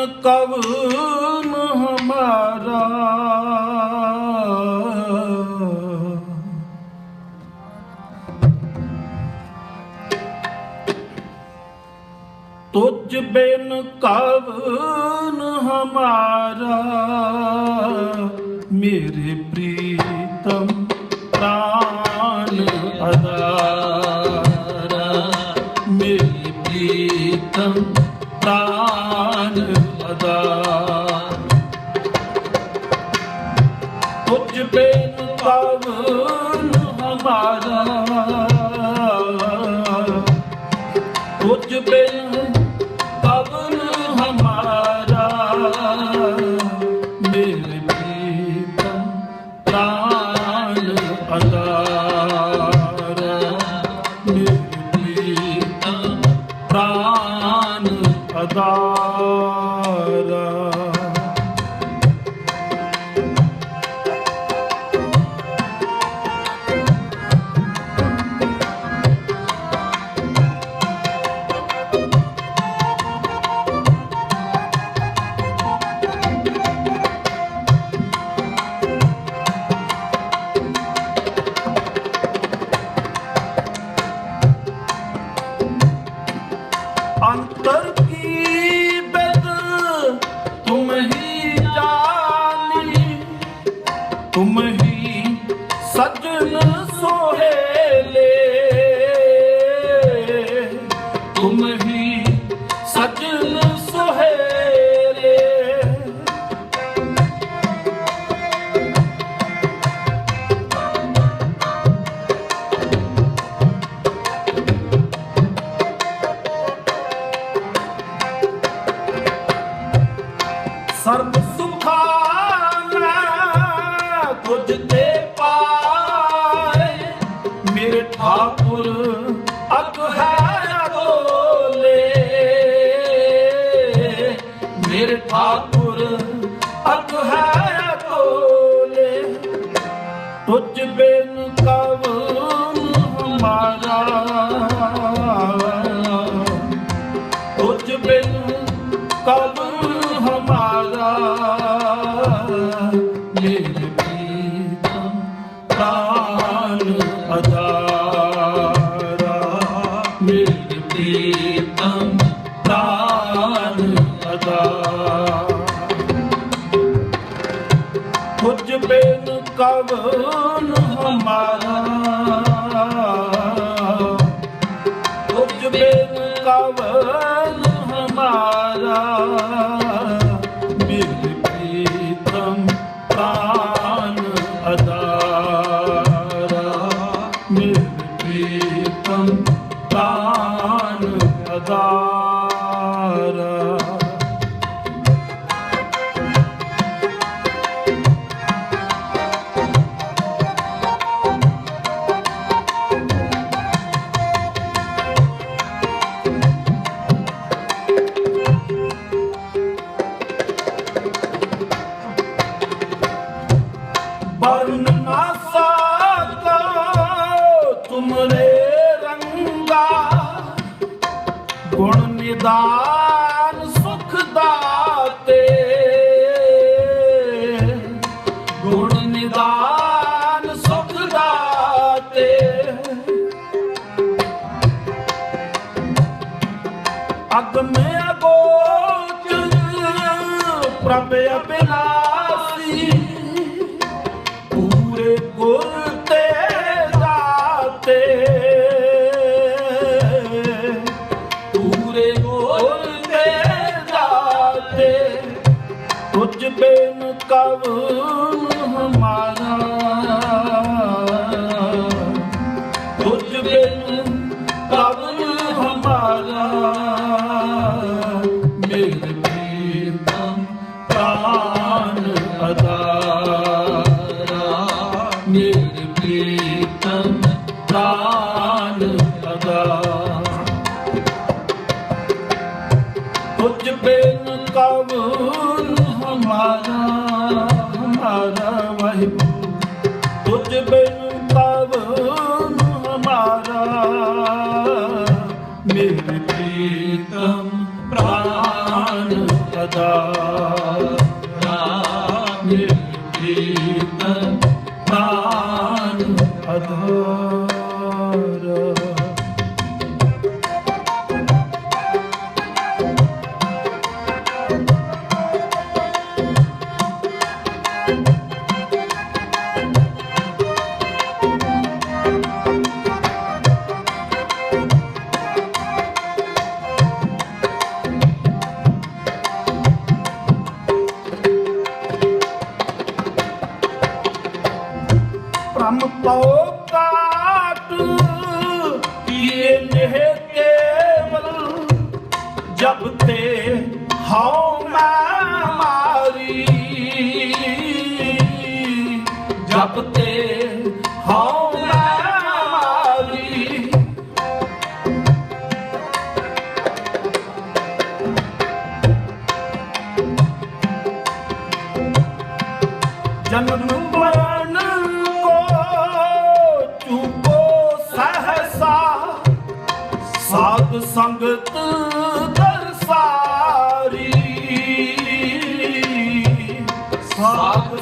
ਬਿਨ ਕਵਨ ਹਮਾਰਾ ਤੁਝ ਬਿਨ ਕਵਨ ਹਮਾਰਾ ਮੇਰੇ ਪ੍ਰੀਤਮ ਕੁਝ ਤੁਝ ਬਿਨ ਕਵਨ ਹਮਾਰਾ ਮੇਰੇ ਪ੍ਰੀਤਮ ਪ੍ਰਾਨ ਅਦਾਰਾ ਮੇਰੇ ਪ੍ਰੀਤਮ ਪ੍ਰਾਨ ਅਦਾਰਾ ਹੀ ਸਜਣ ਸੋਹੇਲੇ। ਠਾਕੁਰ ਅਗ ਹੈ ਅਗੋਲੇ ਤੁਝ ਬਿਨ ਕਵਨ ਹਮਾਰਾ ਤੁਝ ਬਿਨ ਕਬ ਹਮਾਰਾ ਮੇਰੇ ਪ੍ਰਾਨ ਕਬ ਹਮਾਰਾ ਤੁਝ ਬਿਨ ਕਬ ਹਮਾਰਾ ਮੇਰੇ ਪ੍ਰੀਤਮ ਪ੍ਰਾਨ ਅਦਾਰਾ ਮੇਰੇ ਪ੍ਰੀਤਮ ਪ੍ਰਾਨ ਅਦਾਰਾ ਤੁਝ ਬਿਨ ਕਵਨ ਕੀਰਤਨ ਤਾਨ ਅਧੋ ਜਬ ਤੇ ਹਉ ਮੈਂ ਮਾਰੀ। ਜਬ ਤੇ ਹਉ ਮੈਂ ਮਾਰੀ। ਜਨਮ ਸੰਗਤ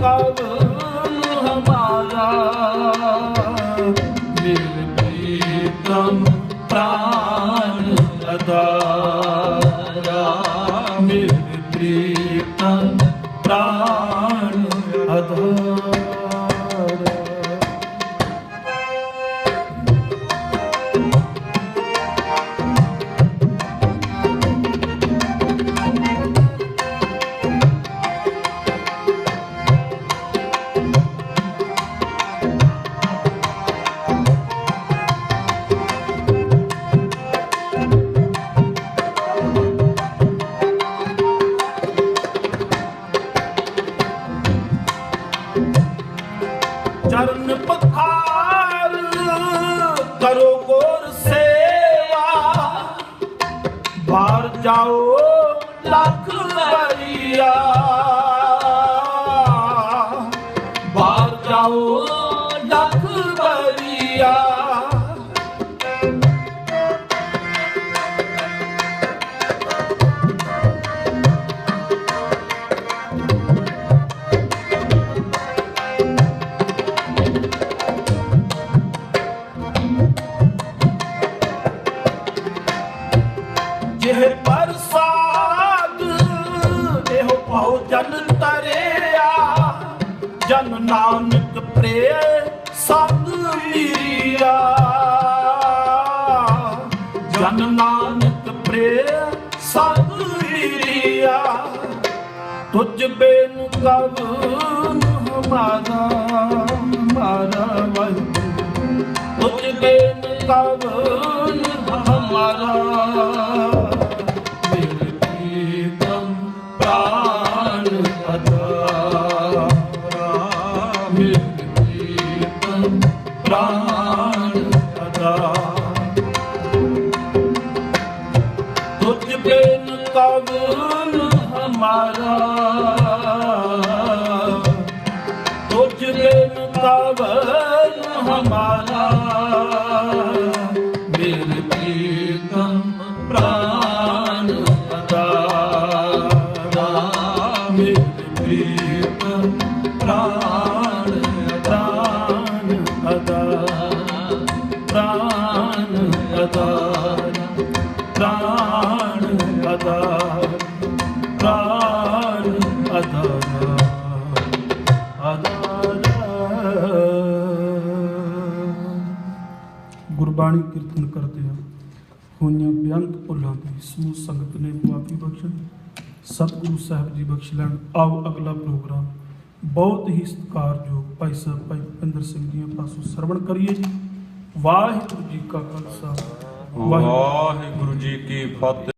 Ram ਜਨ ਨਾਨਕ ਪ੍ਰੇਮ ਸਭ ਰੀਆ ਤੁਝ ਬੇਨ ਕਵਨ ਹਮਾਰਾ, ਮਾਰਾ ਵਾਹਿ ਤੁਝ ਬੇਨ ਕਵਨ ਹਮਾਰਾ। ਤੁਝ ਦੇ ਮੁਕਾਬਲ ਹਮਾਰਾ। ਬਾਣੀ ਕੀਰਤਨ ਕਰਦੇ ਆ ਹੋਈਆਂ ਬਿਆੰਤ ਭੁੱਲਾਂ ਦੀ ਸਮੂਹ ਸੰਗਤ ਨੇ ਮਾਫੀ ਬਖਸ਼ਣ ਸਤਿਗੁਰੂ ਸਾਹਿਬ ਜੀ ਬਖਸ਼ ਲੈਣ। ਆਓ ਅਗਲਾ ਪ੍ਰੋਗਰਾਮ। ਬਹੁਤ ਹੀ ਸਤਿਕਾਰਯੋਗ ਭਾਈ ਸਾਹਿਬ, ਭਾਈ ਭਿੰਦਰ ਸਿੰਘ ਜੀ ਪਾਸੋਂ ਸਰਵਣ ਕਰੀਏ ਜੀ। ਵਾਹਿਗੁਰੂ ਜੀ ਕਾ ਖਾਲਸਾ। ਵਾਹਿਗੁਰੂ ਜੀ ਕੀ ਫਤਿਹ।